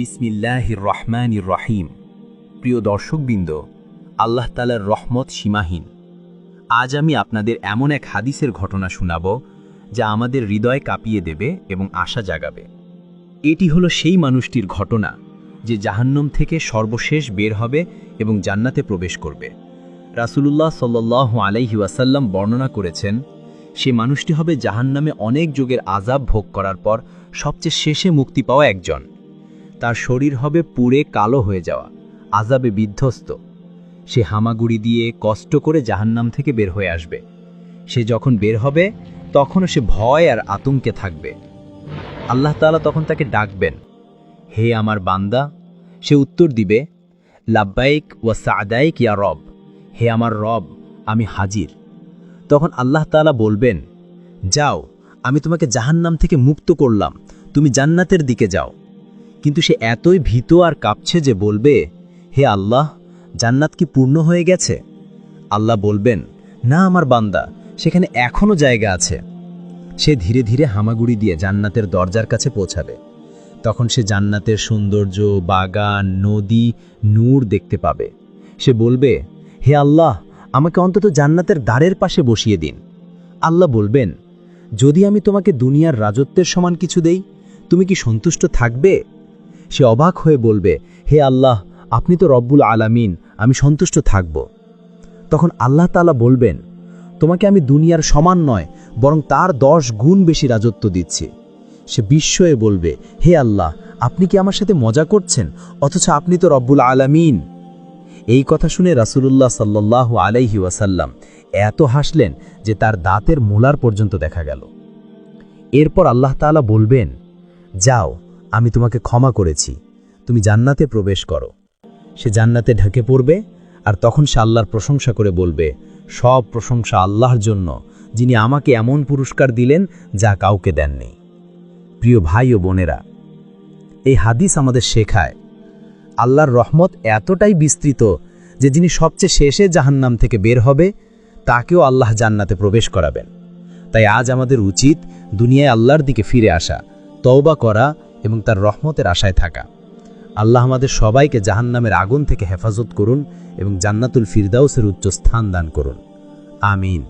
বিসমিল্লাহির রহমানির রহিম। প্রিয় দর্শকবৃন্দ, আল্লাহ তালার রহমত সীমাহীন। আজ আমি আপনাদের এমন এক হাদিসের ঘটনা শোনাব, যা আমাদের হৃদয় কাঁপিয়ে দেবে এবং আশা জাগাবে। এটি হলো সেই মানুষটির ঘটনা, যে জাহান্নম থেকে সর্বশেষ বের হবে এবং জান্নাতে প্রবেশ করবে। রাসূলুল্লাহ সাল্লাহ আলাইহি ওয়াসাল্লাম বর্ণনা করেছেন, সে মানুষটি হবে জাহান্নামে অনেক যুগের আজাব ভোগ করার পর সবচেয়ে শেষে মুক্তি পাওয়া একজন। তার শরীর হবে পুড়ে কালো হয়ে যাওয়া আজাবে বিধ্বস্ত। সে হামাগুড়ি দিয়ে কষ্ট করে জাহান্নাম থেকে বের হয়ে আসবে। সে যখন বের হবে, তখনও সে ভয় আর আতঙ্কে থাকবে। আল্লাহ তাআলা তখন তাকে ডাকবেন, হে আমার বান্দা, সে উত্তর দিবে, লাব্বাইক ওয়া সাদাইক ইয়া রব, হে আমার রব, আমি হাজির। তখন আল্লাহ তাআলা বলবেন, যাও, আমি তোমাকে জাহান্নাম থেকে মুক্ত করলাম, তুমি জান্নাতের দিকে যাও। কিন্তু সে এতই ভীত আর কাঁপছে যে বলবে, হে আল্লাহ, জান্নাত কি পূর্ণ হয়ে গেছে? আল্লাহ বলবেন, না আমার বান্দা, সেখানে এখনও জায়গা আছে। সে ধীরে ধীরে হামাগুড়ি দিয়ে জান্নাতের দরজার কাছে পৌঁছাবে। তখন সে জান্নাতের সৌন্দর্য, বাগান, নদী, নূর দেখতে পাবে। সে বলবে, হে আল্লাহ, আমাকে অন্তত জান্নাতের দ্বারের পাশে বসিয়ে দিন। আল্লাহ বলবেন, যদি আমি তোমাকে দুনিয়ার রাজত্বের সমান কিছু দেই, তুমি কি সন্তুষ্ট থাকবে? সে অবাক হয়ে বলবে, হে আল্লাহ, আপনি তো রব্বুল আলামিন, আমি সন্তুষ্ট থাকব। তখন আল্লাহ তাআলা বলবেন, তোমাকে আমি দুনিয়ার সমান নয়, বরং তার দশ গুণ বেশি রাজত্ব দিচ্ছি। সে বিস্ময়ে বলবে, হে আল্লাহ, আপনি কি আমার সাথে মজা করছেন? অথচ আপনি তো রব্বুল আলামিন। এই কথা শুনে রাসূলুল্লাহ সাল্লাহ আলাইহি ওয়াসাল্লাম এত হাসলেন যে তার দাঁতের মোলার পর্যন্ত দেখা গেল। এরপর আল্লাহ তাআলা বলবেন, যাও আমি তোমাকে ক্ষমা করেছি। তুমি জান্নাতে প্রবেশ করো। সে জান্নাতে ঢেকে পড়বে আর তখন সে আল্লাহর প্রশংসা করে বলবে, সব প্রশংসা আল্লাহর জন্য, যিনি আমাকে এমন পুরস্কার দিলেন যা কাউকে দেননি। প্রিয় ভাই ও বোনেরা, এই হাদিস আমাদের শেখায়, আল্লাহর রহমত এতটাই বিস্তৃত যে যিনি সবচেয়ে শেষে জাহান্নাম থেকে বের হবে, তাকেও আল্লাহ জান্নাতে প্রবেশ করাবেন। তাই আজ আমাদের উচিত দুনিয়ায় আল্লাহর দিকে ফিরে আসা, তওবা করা এবং তার রহমতের আশায় থাকা। আল্লাহ আমাদের সবাইকে জাহান্নামের আগুন থেকে হেফাজত করুন এবং জান্নাতুল ফিরদাউসের উচ্চ স্থান দান করুন। আমিন।